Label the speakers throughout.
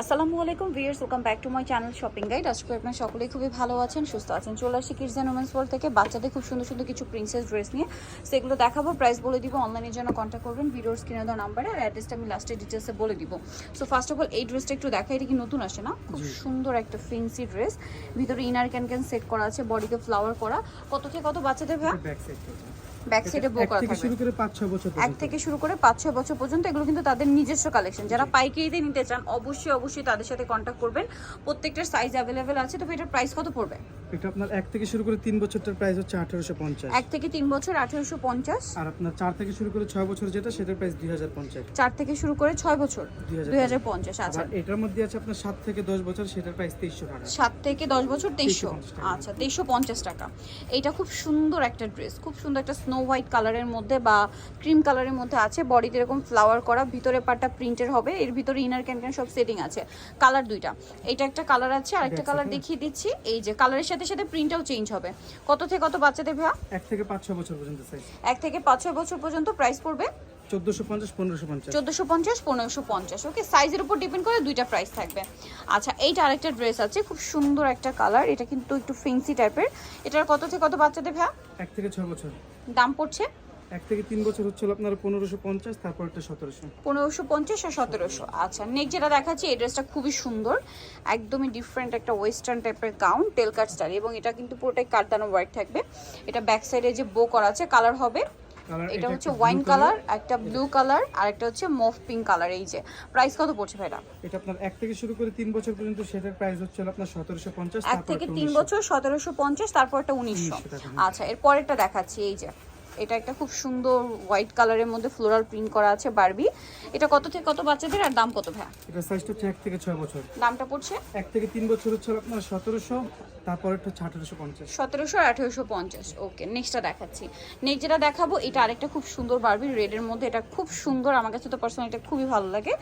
Speaker 1: আসসালামু আলাইকুম viewers welcome back to my channel shopping guide. আজকে করি আপনারা সকলেই খুবই ভালো আছেন সুস্থ আছেন। চলে আসি কিডস অ্যান্ড ওমেন্স ওয়ার্ল্ড থেকে। বাচ্চাদের খুব সুন্দর সুন্দর কিছু প্রিন্সেস ড্রেস নিয়ে। সেগুলো দেখাবো প্রাইস বলে দিব অনলাইনের জন্য কন্ট্যাক্ট করবেন। ভিডিওর স্ক্রিনে দেওয়া নাম্বারে আর অ্যাড্রেসটা আমি লাস্টে ডিটেলসে বলে দিব। সো ফার্স্ট অফ অল এই ড্রেসটা একটু দেখা এটা কি নতুন আসে না? খুব সুন্দর একটা ফেন্সি ড্রেস ভিতরে ইনার ক্যান ক্যান সেট করা আছে বডিতে ফ্লাওয়ার করা। কত থেকে কত বাচ্চাদের ভাই
Speaker 2: ব্যাক সাইড
Speaker 1: সাইডে বো করা থাকবে
Speaker 2: শুরু করে বছর
Speaker 1: এক থেকে শুরু করে পাঁচ ছয় বছর পর্যন্ত এগুলো কিন্তু তাদের নিজস্ব কালেকশন যারা পাইকারিতে নিতে চান অবশ্যই অবশ্যই তাদের সাথে কন্ট্যাক্ট করবেন। প্রত্যেকটার সাইজ অ্যাভেলেবেল আছে তবে এটার প্রাইস কত পড়বে?
Speaker 2: এটা আপনার এক থেকে শুরু করে তিন বছরটার প্রাইস হচ্ছে আঠারোশো পঞ্চাশ।
Speaker 1: এক থেকে তিন বছর আঠেরোশো পঞ্চাশ।
Speaker 2: আর আপনার চার থেকে শুরু করে ছয় বছর যেটা সেটার প্রাইস দুই হাজার পঞ্চাশ।
Speaker 1: চার থেকে শুরু করে ছয় বছর
Speaker 2: 2050
Speaker 1: দুই হাজার পঞ্চাশ আচ্ছা।
Speaker 2: এটার মধ্যে আছে আপনার সাত থেকে দশ বছর সেটার প্রাইস তেইশশো টাকা।
Speaker 1: সাত থেকে দশ বছর তেইশশো। আচ্ছা তেইশশো পঞ্চাশ টাকা। এইটা খুব সুন্দর একটা ড্রেস খুব সুন্দর একটা স্নো হোয়াইট কালারের মধ্যে বা ক্রিম কালারের মধ্যে আছে। বডিতে এরকম ফ্লাওয়ার করা ভিতরে পাটটা প্রিন্টের হবে। এর ভিতরে ইনার ক্যান ক্যান সব সেটিং আছে। কালার দুইটা। এটা একটা কালার আছে আর একটা কালার দেখিয়ে দিচ্ছি। এই যে কালারের সাথে সাথে সাথে প্রিন্টটাও চেঞ্জ হবে। কত থেকে কত বাচ্চাদের ভাইয়া
Speaker 2: এক থেকে পাঁচ ছয় বছর পর্যন্ত সাইজ
Speaker 1: এক থেকে পাঁচ ছয় বছর পর্যন্ত প্রাইস পড়বে?
Speaker 2: চোদ্দোশো পঞ্চাশ পনেরোশো পঞ্চাশ।
Speaker 1: ওকে সাইজের উপর ডিপেন্ড করে দুইটা প্রাইস থাকবে। আচ্ছা এইটা আরেকটা ড্রেস আছে খুব সুন্দর একটা কালার এটা কিন্তু একটু ফেন্সি টাইপের এটার কত থেকে কত বাচ্চাদের ভাইয়া
Speaker 2: এক থেকে ছয় বছর।
Speaker 1: দাম পড়ছে?
Speaker 2: এক থেকে তিন বছর হচ্ছে আপনার পনেরোশো পঞ্চাশ তারপর একটা সতেরোশো।
Speaker 1: পনেরোশো পঞ্চাশ আর সতেরোশো। আচ্ছা নেক্সট যেটা দেখাচ্ছি এই ড্রেসটা খুবই সুন্দর একদমই ডিফারেন্ট একটা ওয়েস্টার্ন টাইপের গাউন টেল কাট স্টাইল এবং এটা কিন্তু পুরোটাই কাটদানো ওয়ার্ক থাকবে। এটা ব্যাক সাইডে যে বো করা আছে কালার হবে। এটা হচ্ছে ওয়াইন কালার একটা ব্লু কালার আর একটা হচ্ছে মফ পিঙ্ক কালার এই যে। প্রাইস কত পড়ছে ভাইটা
Speaker 2: এটা আপনার এক থেকে শুরু করে তিন বছর পর্যন্ত সেটার প্রাইস হচ্ছে আপনার সতেরোশো পঞ্চাশ
Speaker 1: এক থেকে তিন বছর সতেরোশো পঞ্চাশ তারপর একটা উনিশশো আচ্ছা এর পরেরটা দেখাচ্ছি এই যে। এটা একটা খুব সুন্দর হোয়াইট কালারের মধ্যে ফ্লোরাল প্রিন্ট করা আছে বারবি এটা কত থেকে কত বাচ্চাদের আর দাম কত ভাইয়া?
Speaker 2: এটা সাইজটা হচ্ছে এক থেকে ছয় বছর।
Speaker 1: দামটা পড়ছে?
Speaker 2: এক থেকে তিন বছর হচ্ছে আপনার সতেরোশো তারপর একটা হচ্ছে আঠারোশো পঞ্চাশ।
Speaker 1: সতেরোশো আর আঠেরোশো পঞ্চাশ। ওকে নেক্সটটা দেখাচ্ছি। নেক্সট যেটা দেখাবো এটা আরেকটা খুব সুন্দর বারবি রেডের মধ্যে। এটা খুব সুন্দর আমার কাছে তো পার্সোনালি এটা খুবই ভালো লাগে।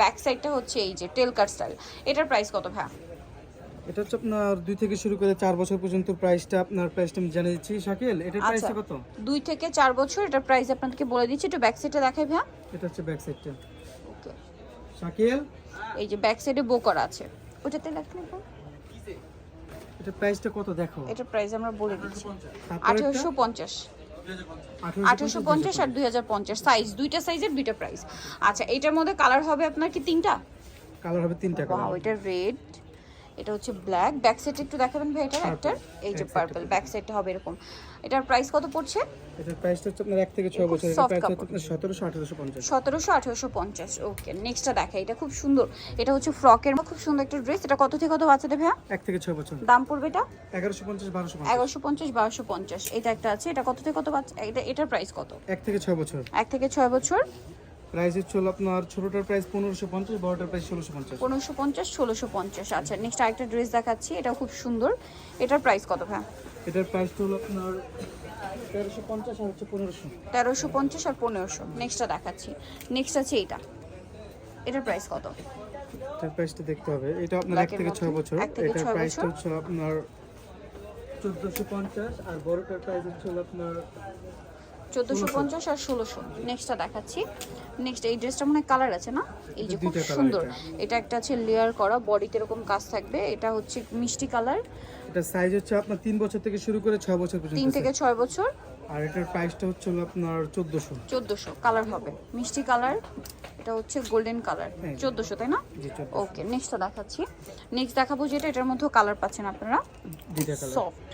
Speaker 1: ব্যাক সাইডটা হচ্ছে এই যে টেল কাট স্টাইল এটার প্রাইস কত ভাইয়া?
Speaker 2: এটা হচ্ছে আপনার দুই থেকে শুরু করে চার বছর পর্যন্ত প্রাইসটা আপনার প্রাইসটা আমি জানিয়ে দিচ্ছি। শাকিল এটার
Speaker 1: আচ্ছা
Speaker 2: কত?
Speaker 1: দুই থেকে চার বছর এটার প্রাইস আপনাদেরকে বলে দিচ্ছি। একটু ব্যাক সাইডটা দেখাই ভাইয়া।
Speaker 2: এটা হচ্ছে ব্যাক সাইডটা
Speaker 1: ওকে
Speaker 2: শাকিল?
Speaker 1: এই যে ব্যাক সাইডে বো করা আছে। ওটাতে নেই
Speaker 2: এটা প্রাইসটা কত দেখো?
Speaker 1: এটার প্রাইস আমরা বলে দিচ্ছি।
Speaker 2: তারপরে
Speaker 1: আঠেরোশো পঞ্চাশ। আর দুই হাজার পঞ্চাশ। সাইজ দুইটা সাইজের দুইটা প্রাইস আচ্ছা এটার মধ্যে কালার হবে আপনার কি তিনটা?
Speaker 2: কালার হবে তিনটা কালার
Speaker 1: এটা রেড এটা হচ্ছে ব্ল্যাক ব্যাক সাইড একটু দেখাবেন ভাই এটার একটা? এই যে পার্পল ব্যাক সাইডটা হবে এরকম। এটার প্রাইস কত পড়ছে?
Speaker 2: এটার প্রাইসটা হচ্ছে আপনার এক থেকে ছয়
Speaker 1: খুব
Speaker 2: বছর এটার প্রাইস হচ্ছে
Speaker 1: কাপড়।
Speaker 2: আপনার সতেরোশো আঠারোশো পঞ্চাশ।
Speaker 1: সতেরোশো আঠেরোশো পঞ্চাশ। ওকে নেক্সটটা দেখা। এটা খুব সুন্দর। এটা হচ্ছে ফ্রকের খুব সুন্দর একটা ড্রেস এটা কত থেকে কত বাচ্চাদের ভাইয়া?
Speaker 2: এক থেকে ছয় বছর
Speaker 1: দাম পড়বে এটা?
Speaker 2: এগারোশো পঞ্চাশ বারোশো পঞ্চাশ।
Speaker 1: এগারোশো পঞ্চাশ বারোশো পঞ্চাশ। এটা একটা আছে। এটা কত থেকে কত বাচ্চা? এটা এটার প্রাইস কত?
Speaker 2: এক থেকে ছয় বছর।
Speaker 1: এক থেকে ছয় বছর।
Speaker 2: প্রাইস হচ্ছে আপনার ছোটোটার প্রাইস পনেরোশো পঞ্চাশ বড়োটার প্রাইস ষোলোশো পঞ্চাশ।
Speaker 1: পনেরোশো পঞ্চাশ ষোলোশো পঞ্চাশ। আচ্ছা নেক্সট আরেকটা ড্রেস দেখাচ্ছি। এটা খুব সুন্দর। এটার প্রাইস কত ভাই
Speaker 2: এটার প্রাইসটা হলো আপনার তেরোশো পঞ্চাশ আর হচ্ছে পনেরোশো।
Speaker 1: তেরোশো পঞ্চাশ আর পনেরোশো। নেক্সটটা দেখাচ্ছি। নেক্সট আছে এইটা। এটার প্রাইস কত?
Speaker 2: এটার প্রাইসটা দেখতে হবে। এটা আপনার এক থেকে ছয় বছর। এটার প্রাইসটা হচ্ছে আপনার চোদ্দোশো পঞ্চাশ আর বড়টার প্রাইস হচ্ছে আপনার
Speaker 1: চোদ্দোশো পঞ্চাশ আর ষোলোশো। নেক্সটটা দেখাচ্ছি। নেক্সট এই ড্রেসটা মনে কালার আছে না? এই যে খুব সুন্দর।
Speaker 2: এটা।
Speaker 1: একটা আছে লেয়ার করা বডিতে এরকম কাজ থাকবে। এটা হচ্ছে মিষ্টি কালার
Speaker 2: এটা সাইজ হচ্ছে আপনার তিন বছর থেকে শুরু করে ছয় বছর পর্যন্ত
Speaker 1: তিন থেকে ছয় বছর।
Speaker 2: আর এটার প্রাইসটা হচ্ছে আপনার চোদ্দোশো।
Speaker 1: চোদ্দোশো কালার হবে। মিষ্টি কালার এটা হচ্ছে গোল্ডেন কালার
Speaker 2: হ্যাঁ।
Speaker 1: চোদ্দোশো তাই না? ওকে নেক্সটটা দেখাচ্ছি। নেক্সট দেখাবো যেটা এটার মধ্যেও কালার পাচ্ছেন আপনারা।
Speaker 2: কালার
Speaker 1: সফট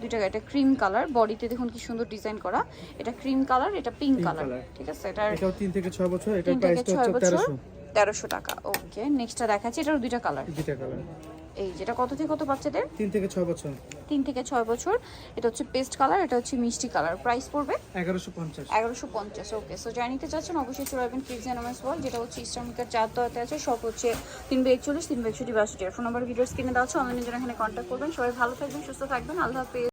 Speaker 1: দুইটা এটা ক্রিম কালার বডিতে দেখুন কি সুন্দর ডিজাইন করা। এটা ক্রিম কালার এটা পিঙ্ক কালার ঠিক আছে এটার
Speaker 2: এটাও তিন থেকে ছয় বছর এটার
Speaker 1: তিন থেকে ছয়
Speaker 2: হচ্ছে
Speaker 1: বছর
Speaker 2: তেরোশো।
Speaker 1: তেরোশো টাকা। ওকে নেক্সটটা দেখাচ্ছি এটার দুইটা কালার
Speaker 2: দুইটা কালার
Speaker 1: এই যেটা কত থেকে কত বাচ্চাদের?
Speaker 2: তিন থেকে ছয় বছর।
Speaker 1: তিন থেকে ছয় বছর। এটা হচ্ছে পেস্ট কালার এটা হচ্ছে মিষ্টি কালার প্রাইস পড়বে?
Speaker 2: এগারোশো পঞ্চাশ।
Speaker 1: এগারোশো পঞ্চাশ ওকে সো যাই নিতে চাচ্ছেন অবশ্যই চলে আসবেন কিডস অ্যান্ড ওয়ার্ল্ড যেটা হচ্ছে ইসলামিকের চার দোয়াতে আছে। সব হচ্ছে তিন বে একচল্লিশ তিন বে একষট্টি বাষট্টি। ফোন নাম্বার ভিডিও স্ক্রিনে দেওয়া আছে অনলাইনে যারা এখানে কন্ট্যাক্ট করবেন। সবাই ভালো থাকবেন সুস্থ থাকবেন। আল্লাহ হাফিজ।